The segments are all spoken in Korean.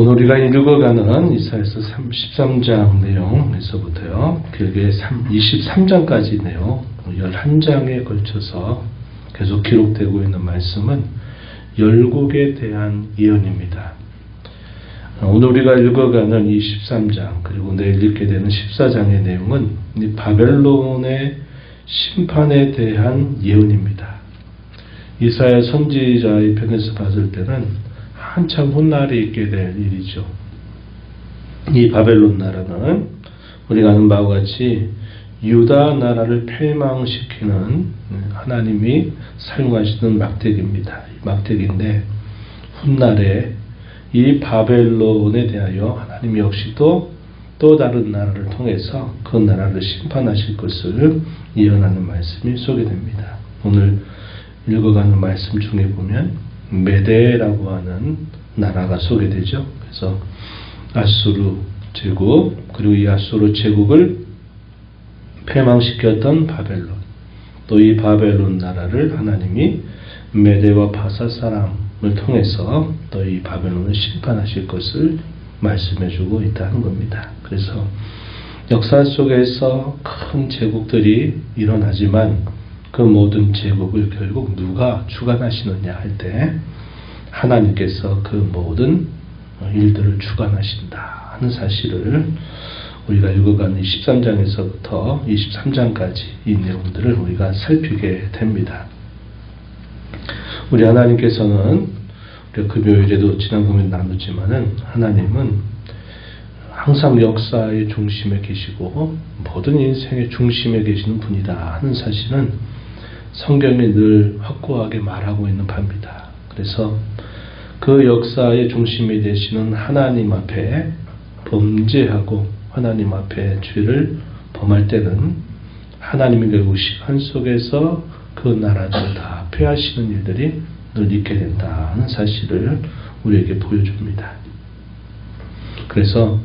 오늘 우리가 읽어가는 이사에서 13장 내용에서부터요, 길게 23장까지 내용, 11장에 걸쳐서 계속 기록되고 있는 말씀은 열국에 대한 예언입니다. 오늘 우리가 읽어가는 이 13장, 그리고 내일 읽게 되는 14장의 내용은 이 바벨론의 심판에 대한 예언입니다. 이사야 선지자의 편에서 봤을 때는 한참 훗날이 있게 될 일이죠. 이 바벨론 나라는 우리가 아는 바와 같이 유다 나라를 폐망시키는 하나님이 사용하시는 막대기입니다. 막대기인데 훗날에 이 바벨론에 대하여 하나님 역시도 또 다른 나라를 통해서 그 나라를 심판하실 것을 예언하는 말씀이 소개됩니다. 오늘 읽어가는 말씀 중에 보면 메데라고 하는 나라가 소개되죠. 그래서 아수르 제국 그리고 이 아수르 제국을 패망시켰던 바벨론 또 이 바벨론 나라를 하나님이 메데와 바사 사람을 통해서 또 이 바벨론을 심판하실 것을 말씀해주고 있다는 겁니다. 그래서 역사 속에서 큰 제국들이 일어나지만 그 모든 제국을 결국 누가 주관하시느냐 할 때 하나님께서 그 모든 일들을 주관하신다 하는 사실을 우리가 읽어가는 13장에서부터 23장까지 이 내용들을 우리가 살피게 됩니다. 우리 하나님께서는 우리가 금요일에도 지난번에 나눴지만은 하나님은 항상 역사의 중심에 계시고 모든 인생의 중심에 계시는 분이다 하는 사실은 성경이 늘 확고하게 말하고 있는 바입니다. 그래서 그 역사의 중심이 되시는 하나님 앞에 범죄하고 하나님 앞에 죄를 범할 때는 하나님이 결국 시간 속에서 그 나라를 다 폐하시는 일들이 늘 있게 된다는 사실을 우리에게 보여줍니다. 그래서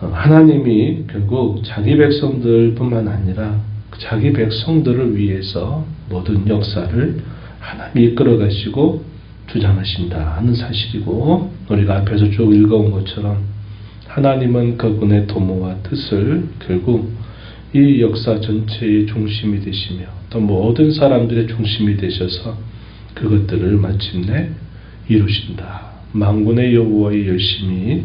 하나님이 결국 자기 백성들 뿐만 아니라 자기 백성들을 위해서 모든 역사를 하나님이 이끌어 가시고 주장하신다 하는 사실이고 우리가 앞에서 쭉 읽어온 것처럼 하나님은 그분의 도모와 뜻을 결국 이 역사 전체의 중심이 되시며 또 모든 사람들의 중심이 되셔서 그것들을 마침내 이루신다. 망군의 여호와의 열심히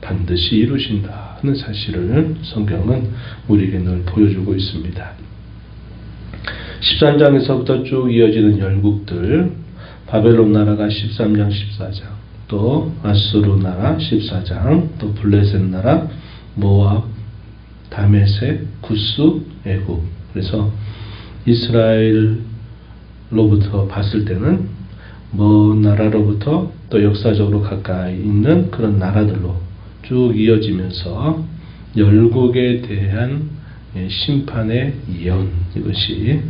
반드시 이루신다 하는 사실을 성경은 우리에게 늘 보여주고 있습니다. 13장에서부터 쭉 이어지는 열국들, 바벨론 나라가 13장, 14장, 또 아수르 나라 14장, 또 블레셋 나라, 모압, 다메섹, 구스, 애국. 그래서 이스라엘로부터 봤을 때는 먼 나라로부터 또 역사적으로 가까이 있는 그런 나라들로 쭉 이어지면서 열국에 대한 예, 심판의 예언 이것이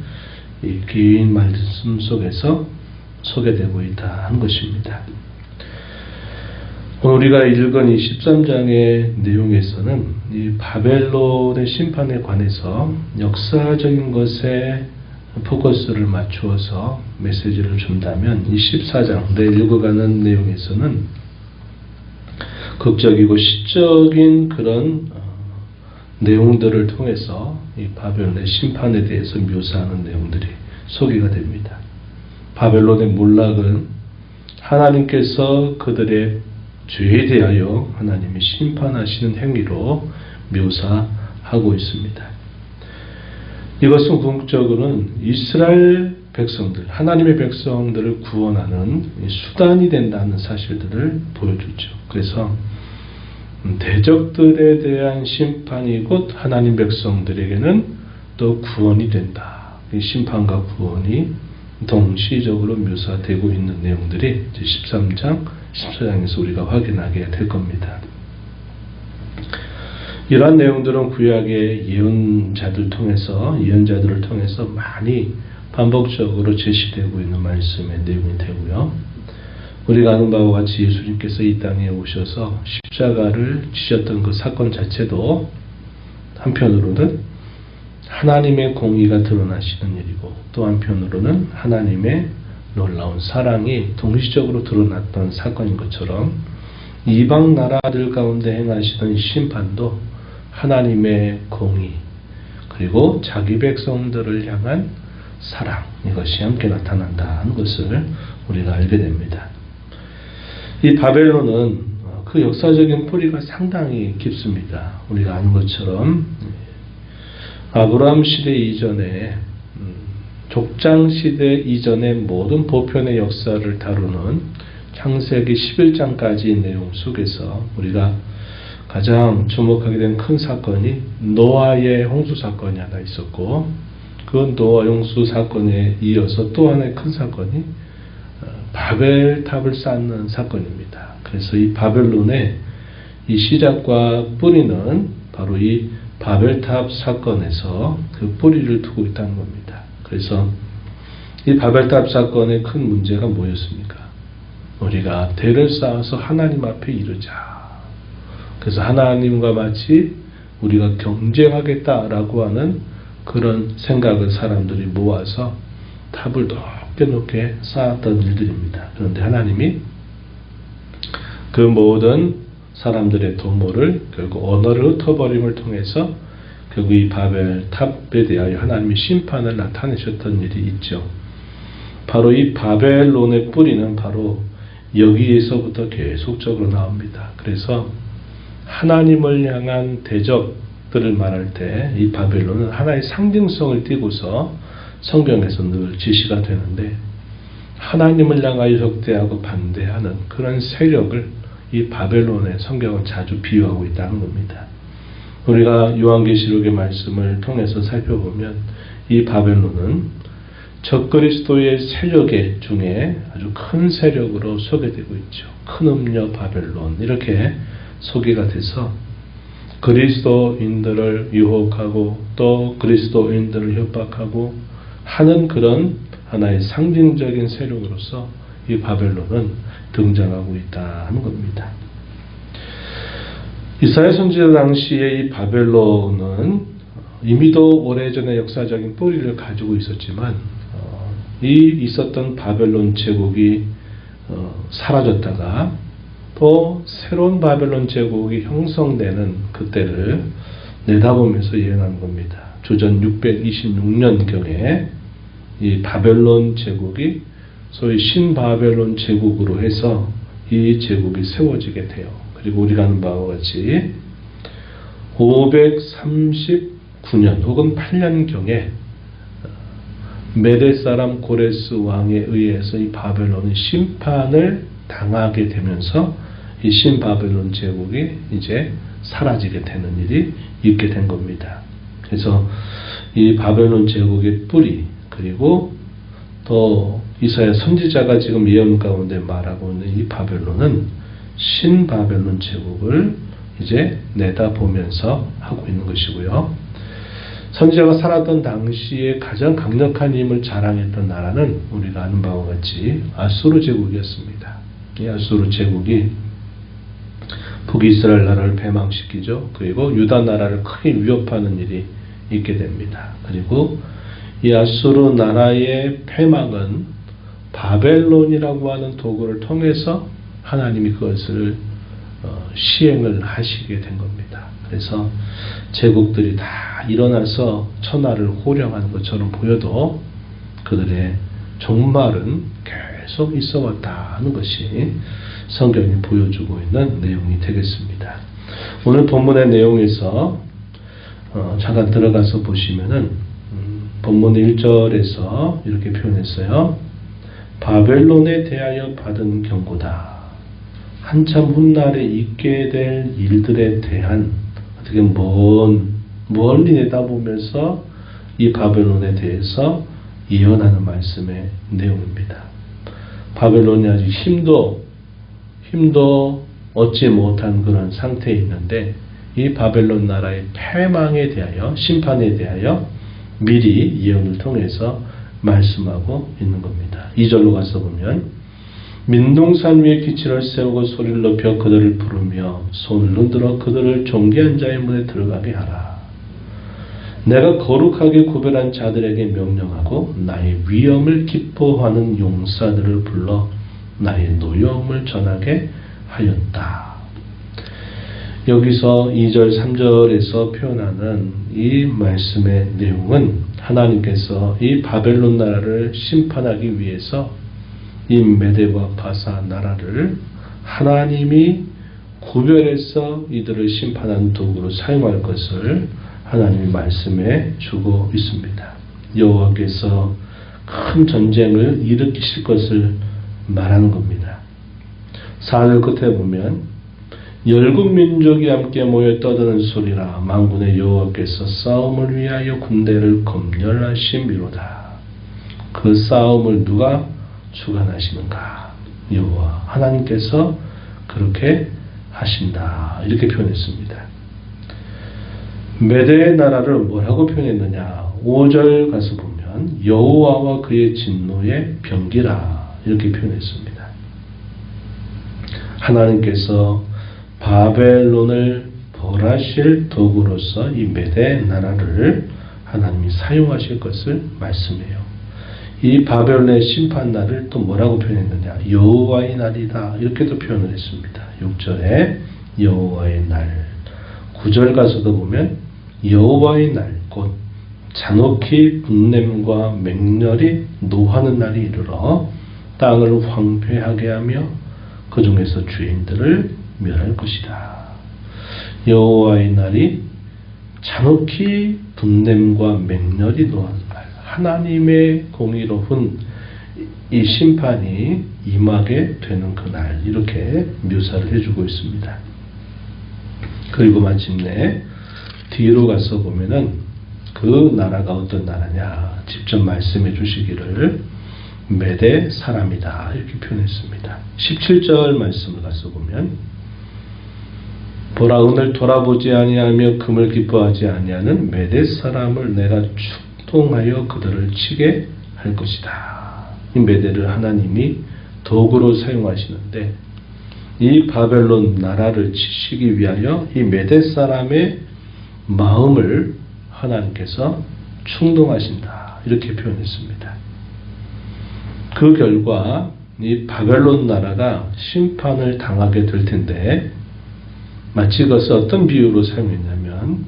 긴 말씀 속에서 소개되고 있다 한 것입니다. 우리가 읽은 이 13장의 내용에서는 이 바벨론의 심판에 관해서 역사적인 것에 포커스를 맞추어서 메시지를 준다면 이 14장 내 읽어가는 내용에서는 극적이고 시적인 그런 내용들을 통해서 이 바벨론의 심판에 대해서 묘사하는 내용들이 소개가 됩니다. 바벨론의 몰락은 하나님께서 그들의 죄에 대하여 하나님이 심판하시는 행위로 묘사하고 있습니다. 이것은 궁극적으로는 이스라엘 백성들, 하나님의 백성들을 구원하는 수단이 된다는 사실들을 보여주죠. 그래서 대적들에 대한 심판이 곧 하나님 백성들에게는 또 구원이 된다. 심판과 구원이 동시적으로 묘사되고 있는 내용들이 13장, 14장에서 우리가 확인하게 될 겁니다. 이러한 내용들은 구약의 예언자들 통해서 예언자들을 통해서 많이 반복적으로 제시되고 있는 말씀의 내용이 되고요. 우리가 아는 바와 같이 예수님께서 이 땅에 오셔서 십자가를 지셨던 그 사건 자체도 한편으로는 하나님의 공의가 드러나시는 일이고 또 한편으로는 하나님의 놀라운 사랑이 동시적으로 드러났던 사건인 것처럼 이방 나라들 가운데 행하시는 심판도 하나님의 공의 그리고 자기 백성들을 향한 사랑 이것이 함께 나타난다는 것을 우리가 알게 됩니다. 이 바벨론은 그 역사적인 뿌리가 상당히 깊습니다. 우리가 아는 것처럼 아브라함 시대 이전에 음, 족장 시대 이전의 모든 보편의 역사를 다루는 창세기 11장까지 내용 속에서 우리가 가장 주목하게 된 큰 사건이 노아의 홍수 사건이 하나 있었고 그 노아 홍수 사건에 이어서 또 하나의 큰 사건이 어, 바벨탑을 쌓는 사건입니다. 그래서 이 바벨론의 이 시작과 뿌리는 바로 이 바벨탑 사건에서 그 뿌리를 두고 있다는 겁니다. 그래서 이 바벨탑 사건의 큰 문제가 뭐였습니까? 우리가 대를 쌓아서 하나님 앞에 이르자. 그래서 하나님과 마치 우리가 경쟁하겠다라고 하는 그런 생각을 사람들이 모아서 탑을 높게 높게 쌓았던 일들입니다. 그런데 하나님이 그 모든 사람들의 도모를 결국 언어를 흩어버림을 통해서 결국 이 바벨 탑에 대하여 하나님이 심판을 나타내셨던 일이 있죠. 바로 이 바벨론의 뿌리는 바로 여기에서부터 계속적으로 나옵니다. 그래서 하나님을 향한 대적 들을 말할 때 이 바벨론은 하나의 상징성을 띠고서 성경에서 늘 지시가 되는데 하나님을 향하여 적대하고 반대하는 그런 세력을 이 바벨론의 성경은 자주 비유하고 있다는 겁니다. 우리가 요한계시록의 말씀을 통해서 살펴보면 이 바벨론은 적그리스도의 세력의 중에 아주 큰 세력으로 소개되고 있죠. 큰 음녀 바벨론 이렇게 소개가 돼서 그리스도인들을 유혹하고 또 그리스도인들을 협박하고 하는 그런 하나의 상징적인 세력으로서 이 바벨론은 등장하고 있다는 겁니다. 이사야 선지자 당시에 이 바벨론은 이미도 오래전에 역사적인 뿌리를 가지고 있었지만 어, 이 있었던 바벨론 제국이 어, 사라졌다가 또 새로운 바벨론 제국이 형성되는 그때를 내다보면서 예언한 겁니다. 주전 626년경에 이 바벨론 제국이 소위 신바벨론 제국으로 해서 이 제국이 세워지게 돼요. 그리고 우리가 아는 바와 같이 539년 혹은 8년경에 메데 사람 고레스 왕에 의해서 이 바벨론이 심판을 당하게 되면서 이 신바벨론 제국이 이제 사라지게 되는 일이 있게 된 겁니다. 그래서 이 바벨론 제국의 뿌리 그리고 또 이사야 선지자가 지금 예언 가운데 말하고 있는 이 바벨론은 신바벨론 제국을 이제 내다보면서 하고 있는 것이고요. 선지자가 살았던 당시에 가장 강력한 힘을 자랑했던 나라는 우리가 아는 바와 같이 아수르 제국이었습니다. 이 아수르 제국이 북이스라엘 나라를 패망시키죠. 그리고 유다 나라를 크게 위협하는 일이 있게 됩니다. 그리고 이 아수르 나라의 패망은 바벨론이라고 하는 도구를 통해서 하나님이 그것을 어, 시행을 하시게 된 겁니다. 그래서 제국들이 다 일어나서 천하를 호령하는 것처럼 보여도 그들의 종말은 계속 있어 왔다는 것이 성경이 보여주고 있는 내용이 되겠습니다. 오늘 본문의 내용에서 어, 잠깐 들어가서 보시면은 음, 본문 1절에서 이렇게 표현했어요. 바벨론에 대하여 받은 경고다. 한참 훗날에 있게 될 일들에 대한 어떻게 먼 멀리 내다보면서 이 바벨론에 대해서 예언하는 말씀의 내용입니다. 바벨론이 아직 힘도 힘도 얻지 못한 그런 상태에 있는데 이 바벨론 나라의 패망에 대하여 심판에 대하여 미리 예언을 통해서 말씀하고 있는 겁니다. 2절로 가서 보면 민동산 위에 기치를 세우고 소리를 높여 그들을 부르며 손을 흔들어 그들을 존귀한 자의 문에 들어가게 하라. 내가 거룩하게 구별한 자들에게 명령하고 나의 위엄을 기뻐하는 용사들을 불러 나의 노여움을 전하게 하였다. 여기서 2절, 3절에서 표현하는 이 말씀의 내용은 하나님께서 이 바벨론 나라를 심판하기 위해서 이 메데와 바사 나라를 하나님이 구별해서 이들을 심판하는 도구로 사용할 것을 하나님이 말씀해 주고 있습니다. 여호와께서 큰 전쟁을 일으키실 것을 말하는 겁니다. 4절 끝에 보면 열국 민족이 함께 모여 떠드는 소리라 만군의 여호와께서 싸움을 위하여 군대를 검열하심이로다. 그 싸움을 누가 주관하시는가? 여호와 하나님께서 그렇게 하신다. 이렇게 표현했습니다. 메대의 나라를 뭐라고 표현했느냐? 5절 가서 보면 여호와와 그의 진노의 병기라 이렇게 표현했습니다. 하나님께서 바벨론을 벌하실 도구로서 이 메대 나라를 하나님이 사용하실 것을 말씀해요. 이 바벨론의 심판 날을 또 뭐라고 표현했느냐? 여호와의 날이다. 이렇게도 표현을 했습니다. 6절에 여호와의 날. 9절 가서도 보면 여호와의 날, 곧 잔혹히 분냄과 맹렬히 노하는 날이 이르러 땅을 황폐하게 하며 그 중에서 주인들을 멸할 것이다. 여호와의 날이 잔혹히 분냄과 맹렬히 노하는 날. 하나님의 공의로운 이 심판이 임하게 되는 그날 이렇게 묘사를 해주고 있습니다. 그리고 마침내 뒤로 가서 보면은 그 나라가 어떤 나라냐 직접 말씀해 주시기를 메대 사람이다 이렇게 표현했습니다. 17절 말씀을 가서 보면 보라 오늘 돌아보지 아니하며 금을 기뻐하지 아니하는 메대 사람을 내가 축동하여 그들을 치게 할 것이다. 이 메대를 하나님이 도구로 사용하시는데 이 바벨론 나라를 치시기 위하여 이 메대 사람의 마음을 하나님께서 충동하신다. 이렇게 표현했습니다. 그 결과 이 바벨론 나라가 심판을 당하게 될 텐데 마치 그것을 어떤 비유로 사용했냐면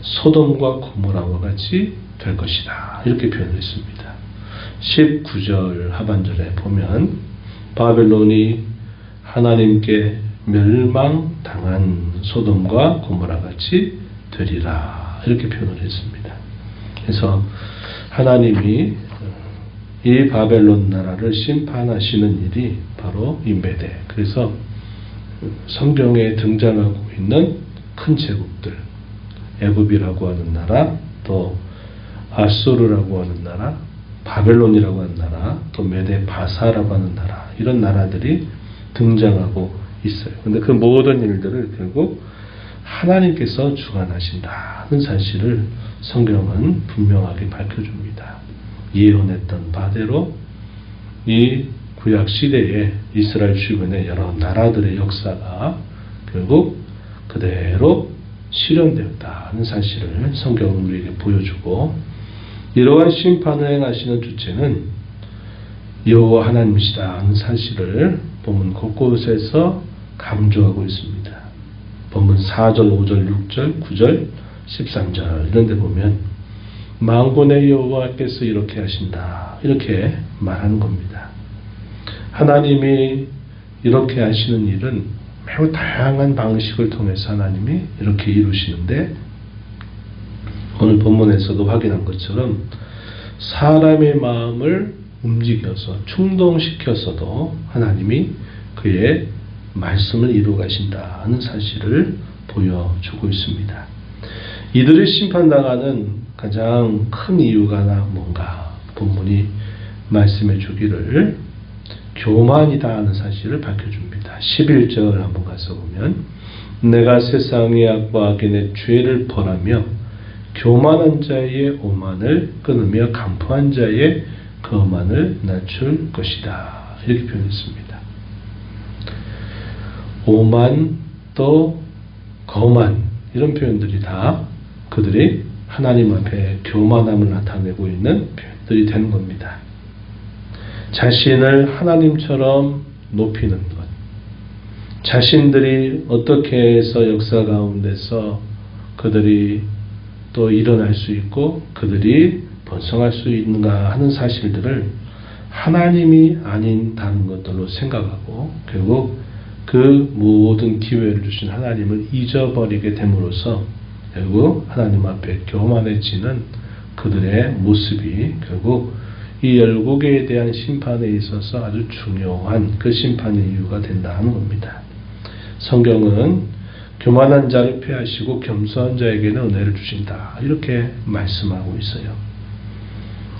소돔과 고모라와 같이 될 것이다. 이렇게 표현했습니다. 19절 하반절에 보면 바벨론이 하나님께 멸망당한 소돔과 고모라 같이 되리라. 이렇게 표현을 했습니다. 그래서 하나님이 이 바벨론 나라를 심판하시는 일이 바로 이 메대. 그래서 성경에 등장하고 있는 큰 제국들, 애굽이라고 하는 나라, 또 아수르라고 하는 나라, 바벨론이라고 하는 나라, 또 메데 바사라고 하는 나라, 이런 나라들이 등장하고 있어요. 근데 그 모든 일들을 결국 하나님께서 주관하신다는 사실을 성경은 분명하게 밝혀줍니다. 예언했던 바대로 이 구약 시대에 이스라엘 주변의 여러 나라들의 역사가 결국 그대로 실현되었다는 사실을 성경은 우리에게 보여주고 이러한 심판을 행하시는 주체는 여호와 하나님이시다는 사실을 본문 곳곳에서 강조하고 있습니다. 본문 4절, 5절, 6절, 9절, 13절 이런 데 보면 망군의 여호와께서 이렇게 하신다. 이렇게 말하는 겁니다. 하나님이 이렇게 하시는 일은 매우 다양한 방식을 통해서 하나님이 이렇게 이루시는데 오늘 본문에서도 확인한 것처럼 사람의 마음을 움직여서 충동시켜서도 하나님이 그의 말씀을 이루어 가신다는 사실을 보여주고 있습니다. 이들을 심판당하는 가장 큰 이유가 뭔가 본문이 말씀해 주기를 교만이다 하는 사실을 밝혀줍니다. 11절 한번 가서 보면 내가 세상의 악과 악인의 죄를 벌하며 교만한 자의 오만을 끊으며 강포한 자의 거만을 낮출 것이다. 이렇게 표현했습니다. 오만 또 거만 이런 표현들이 다 그들이 하나님 앞에 교만함을 나타내고 있는 표현들이 되는 겁니다. 자신을 하나님처럼 높이는 것, 자신들이 어떻게 해서 역사 가운데서 그들이 또 일어날 수 있고 그들이 번성할 수 있는가 하는 사실들을 하나님이 아닌 다른 것들로 생각하고 결국 그 모든 기회를 주신 하나님을 잊어버리게 됨으로써 결국 하나님 앞에 교만해지는 그들의 모습이 결국 이 열국에 대한 심판에 있어서 아주 중요한 그 심판의 이유가 된다는 겁니다. 성경은 교만한 자를 패하시고 겸손한 자에게는 은혜를 주신다. 이렇게 말씀하고 있어요.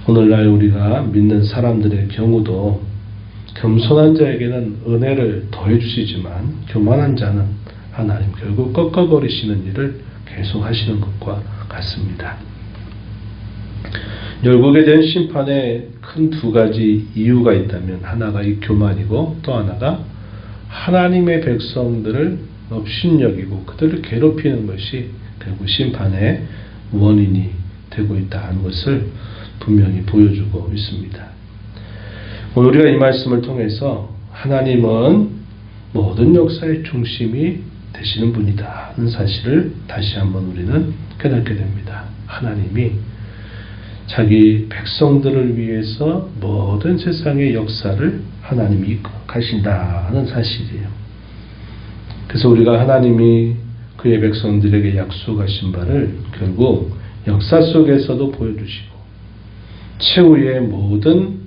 오늘날 우리가 믿는 사람들의 경우도 겸손한 자에게는 은혜를 더해 주시지만 교만한 자는 하나님 결국 꺾어버리시는 일을 계속 하시는 것과 같습니다. 열국에 대한 심판에 큰 두 가지 이유가 있다면 하나가 이 교만이고 또 하나가 하나님의 백성들을 업신여기고 그들을 괴롭히는 것이 결국 심판의 원인이 되고 있다는 것을 분명히 보여주고 있습니다. 오늘 우리가 이 말씀을 통해서 하나님은 모든 역사의 중심이 되시는 분이다 하는 사실을 다시 한번 우리는 깨닫게 됩니다. 하나님이 자기 백성들을 위해서 모든 세상의 역사를 하나님이 가신다 하는 사실이에요. 그래서 우리가 하나님이 그의 백성들에게 약속하신 바를 결국 역사 속에서도 보여주시고 최후의 모든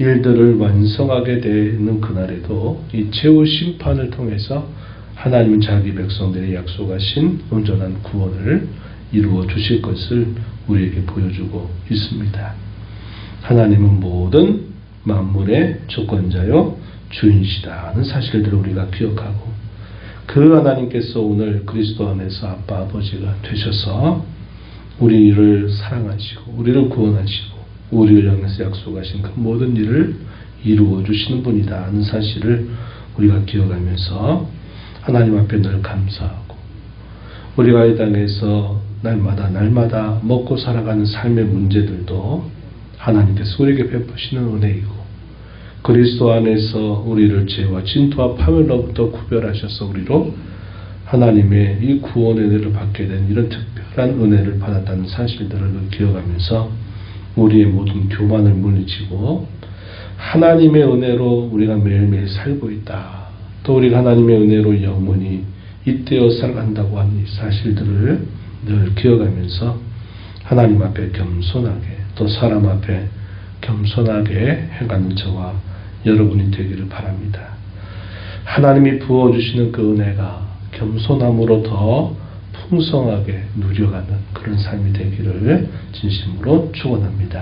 일들을 완성하게 되는 그날에도 이 최후 심판을 통해서 하나님은 자기 백성들의 약속하신 온전한 구원을 이루어 주실 것을 우리에게 보여주고 있습니다. 하나님은 모든 만물의 조건자요 주인이시다는 사실들을 우리가 기억하고 그 하나님께서 오늘 그리스도 안에서 아빠 아버지가 되셔서 우리를 사랑하시고 우리를 구원하시고 우리를 향해서 약속하신 그 모든 일을 이루어 주시는 분이다 하는 사실을 우리가 기억하면서 하나님 앞에 늘 감사하고 우리가 이 땅에서 날마다 날마다 먹고 살아가는 삶의 문제들도 하나님께서 우리에게 베푸시는 은혜이고 그리스도 안에서 우리를 죄와 진토와 파멸로부터 구별하셔서 우리로 하나님의 이 구원의 은혜를 받게 된 이런 특별한 은혜를 받았다는 사실들을 기억하면서 우리의 모든 교만을 물리치고 하나님의 은혜로 우리가 매일매일 살고 있다. 또 우리가 하나님의 은혜로 영원히 잇대어 살아간다고 하는 이 사실들을 늘 기억하면서 하나님 앞에 겸손하게 또 사람 앞에 겸손하게 해가는 저와 여러분이 되기를 바랍니다. 하나님이 부어주시는 그 은혜가 겸손함으로 더 풍성하게 누려가는 그런 삶이 되기를 진심으로 축원합니다.